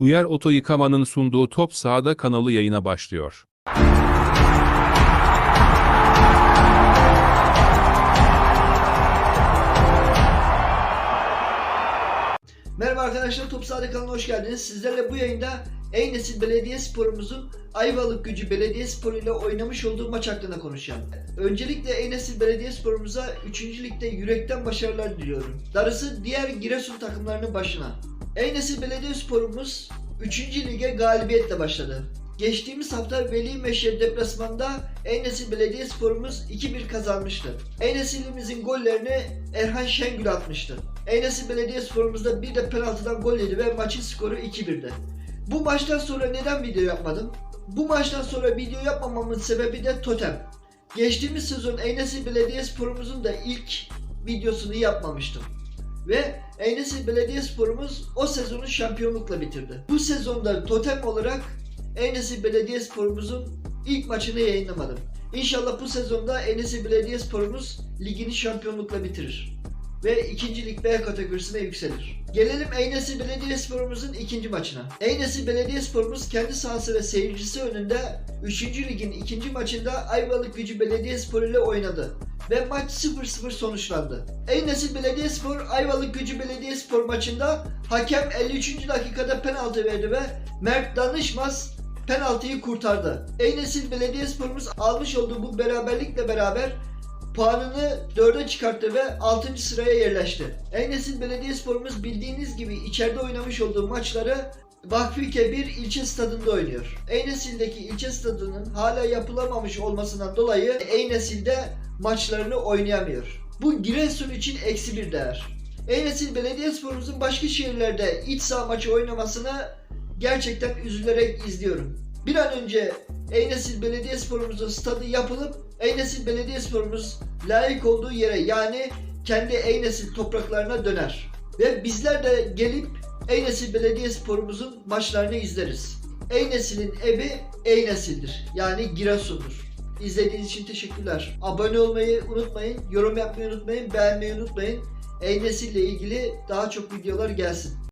Uyar Oto Yıkama'nın sunduğu Top Sahada kanalı yayına başlıyor. Merhaba arkadaşlar Top Sahada kanalına hoş geldiniz. Sizlerle bu yayında en nesil belediye sporumuzun Ayvalık gücü belediye sporu ile oynamış olduğu maç hakkında konuşacağım. Öncelikle en nesil belediye sporumuza 3. ligde yürekten başarılar diliyorum. Darısı diğer Giresun takımlarının başına. En nesil belediye sporumuz 3. lige galibiyetle başladı. Geçtiğimiz hafta Veli Meşe deplasmanda Eynesi Belediye Sporumuz 2-1 kazanmıştı. Eynesi'limizin gollerini Erhan Şengül atmıştı. Eynesi Belediye Sporumuzda bir de penaltıdan gol yedi ve maçın skoru 2-1'di. Bu maçtan sonra neden video yapmadım? Bu maçtan sonra video yapmamamın sebebi de totem. Geçtiğimiz sezon Eynesi Belediye Sporumuzun da ilk videosunu yapmamıştım. Ve Eynesi Belediye Sporumuz o sezonu şampiyonlukla bitirdi. Bu sezonda totem olarak Eynesi Belediye Sporumuzun ilk maçını yayınlamadım. İnşallah bu sezonda Eynesi Belediye Sporumuz ligini şampiyonlukla bitirir. Ve 2. Lig B kategorisine yükselir. Gelelim Eynesi Belediye Sporumuzun ikinci maçına. Eynesi Belediye Sporumuz kendi sahası ve seyircisi önünde 3. Ligin ikinci maçında Ayvalık Gücü Belediye Spor ile oynadı. Ve maç 0-0 sonuçlandı. Eynesi Belediye Spor Ayvalık Gücü Belediye Spor maçında hakem 53. dakikada penaltı verdi ve Mert Danışmaz penaltıyı kurtardı. Eynesil Belediyesporumuz almış olduğu bu beraberlikle beraber puanını 4'e çıkarttı ve 6. sıraya yerleşti. Eynesil Belediyesporumuz bildiğiniz gibi içeride oynamış olduğu maçları Vakfı bir ilçe stadında oynuyor. Eynesil'deki ilçe stadının hala yapılamamış olmasından dolayı Eynesil'de maçlarını oynayamıyor. Bu Giresun için eksi bir değer. Eynesil Belediyesporumuzun başka şehirlerde iç saha maçı oynamasını gerçekten üzülerek izliyorum. Bir an önce Eynesil Belediyesporumuzun stadı yapılıp Eynesil Belediyesporumuz layık olduğu yere yani kendi Eynesil topraklarına döner. Ve bizler de gelip Eynesil Belediyesporumuzun maçlarını izleriz. Eynesil'in evi Eynesil'dir. Yani Giresun'dur. İzlediğiniz için teşekkürler. Abone olmayı unutmayın, yorum yapmayı unutmayın, beğenmeyi unutmayın. Eynesil ile ilgili daha çok videolar gelsin.